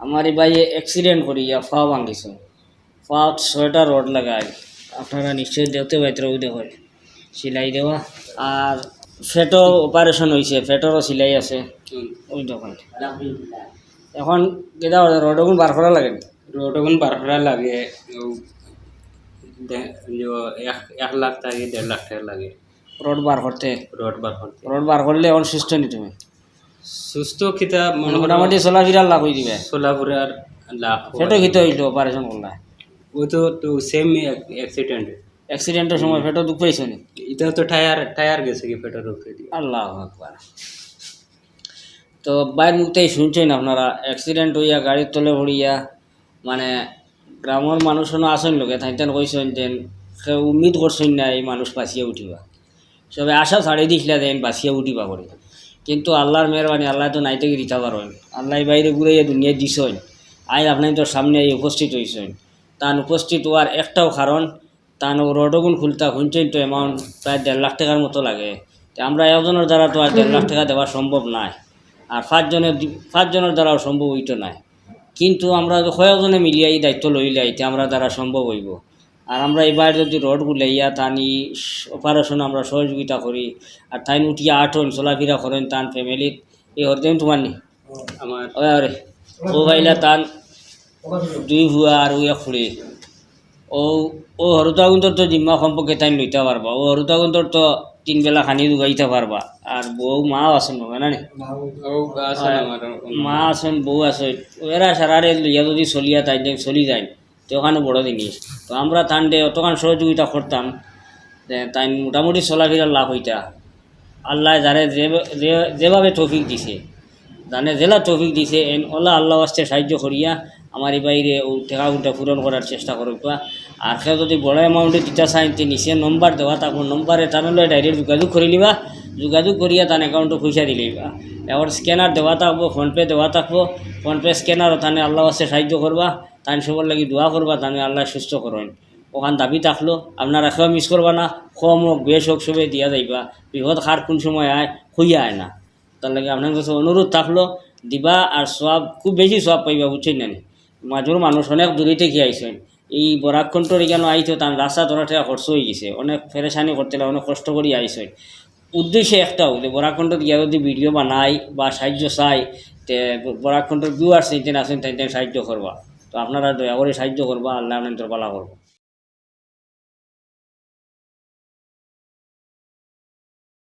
আমার এই ভাই অ্যাক্সিডেন্ট করিয়া ফা ভাঙিছে ফা ছয়টা রড লাগাই আপনারা নিশ্চয়ই দেখতে পাইতে ওই দেখো সিলাই দেওয়া আর ফেটও অপারেশন হয়েছে ফেটরও সিলাই আছে ওই দেখুন এখন কেদা রডগুন বার করা লাগে রোডগুন বার করা লাগে এক এক লাখ থেকে দেড় লাখ টাকা লাগে রড বার করতে রোড বার করতে রড বার করলে এখন সুস্থ নি তুমি সুস্থ খিতা মনে মোটামুটি চলাফেরা লাভ হয়ে দিবে। সোলাপুরের লাখ ফেটও খিতে হইল অপারেশন করলা। ও তো তো সেম অ্যাক্সিডেন্ট অ্যাক্সিডেন্টের সময় ফেটও দুঃখ পাইছো নি? এটা তো টায়ার টায়ার গেছে কি পেটের উপরে আল্লাহ আকবার। তো বাইর মুখতেই শুনছেন আপনারা অ্যাক্সিডেন্ট হইয়া গাড়ির তলে পড়িয়া মানে গ্রামের মানুষজনও আসেন লোকে তাইতেন কইছেন যে উম্মিদ করছেন না এই মানুষ বাঁচিয়ে উঠিবা। সবে আশা ছাড়ি দিছিলা দেন বাঁচিয়ে উঠিবা করে। কিন্তু আল্লাহর মেহরবানি, আল্লাহ তো নাই থেকে দিতে পারেন আল্লাহ বাইরে ঘুরাইয়া দুনিয়ায় দিছেন। আই আপনি তো সামনে এই উপস্থিত হয়েছেন তান উপস্থিত হওয়ার একটাও কারণ, তান রডগুন খুলতা শুনছেন তো অ্যামাউন্ট প্রায় দেড় লাখ টাকার মতো লাগে। আমরা একজনের দ্বারা তো আর দেড় লাখ টাকা দেওয়া সম্ভব নয় আর পাঁচজনের পাঁচজনের দ্বারাও সম্ভব হইতো নাই। কিন্তু আমরা কয়েকজনে মিলিয়ে এই দায়িত্ব লইলে এতে আমরা দ্বারা সম্ভব হইব। আর আমরা এবার যদি রড গুলাইয়া তানি অপারেশন আমরা সহযোগিতা করি। আর তাই উঠিয়া আঠন চলাফেরা করেন তান ফ্যামিলিত এই হরতেন তোমার নি? আমার। ও ভাইলা তান দুই ভুয়া আর ও এক ফুড়ি ও ও হরুতাগুন্তর তো জিম্মা সম্পর্কে তাই লইতে পারবা। ও হরুতাগুন্তর তো তিন বেলা খানি দুগাইতে পারবা। আর বউ মাও আছেন বাবা না মা আছেন বউ আছে। এরা সারারে লইয়া যদি চলিয়া তাই চলি যায় তো ওখানে বড় জিনিস তো আমরা তান্ডে অতখান সহযোগিতা করতাম। তাই মোটামুটি চলাফেরা লাভ হইতা। আল্লাহ যে- যেভাবে তৌফিক দিছে। জানে জেলা তৌফিক দিছে। এন ওলা আল্লাহ আসতে সাহায্য করিয়া আমার এই বাইরে ও টাকা উল্টা পূরণ করার চেষ্টা করবা আর কেউ যদি বড় অ্যামাউন্টে দিতে চাই নিচে নম্বর দেওয়া, তারপর নম্বরে টানলে ডাইরেক্ট যোগাযোগ করে নিবা। যোগাযোগ করিয়া তার অ্যাকাউন্টে পয়সা দিলেইবা এবার স্ক্যানার দেওয়া থাকব ফোনপে দেওয়া থাকব। ফোনপে স্ক্যানার তানে আল্লাহ আসতে সাহায্য করবা। তান সবার লাগি দোয়া করবা, তানে আল্লাহ সুস্থ করেন। ওখান দাবি থাকল, আপনারা কেউ মিস করবা না। কম হোক, বেশ হোক, সবে দিয়া যাইবা। বিপদ খার কোন সময় আয়, হইয়া আয় না। তার লাগে আপনার কাছে অনুরোধ থাকল, দিবা আর সব খুব বেশি সব পাইবা, বুঝছেন না মাজুর মানুষ অনেক দূরে থেকে আইসেন এই বরাকণ্ঠর এখানে আইতো তার রাস্তা ধরা ঠেকা খরচ হয়ে গেছে। অনেক ফেরেশানি করতে অনেক কষ্ট করে আইসেন উদ্দেশ্য একটাও যে বরাখণ্ডত গিয়া যদি ভিডিও বানাই বা সাহায্য চাই, তে বরাকণ্ঠর ভিউয়ার্স নিতেন আসেন তাই সাহায্য করবা তো আপনারা দয়া করে সাহায্য করবা আল্লাহ আপনার পালা করব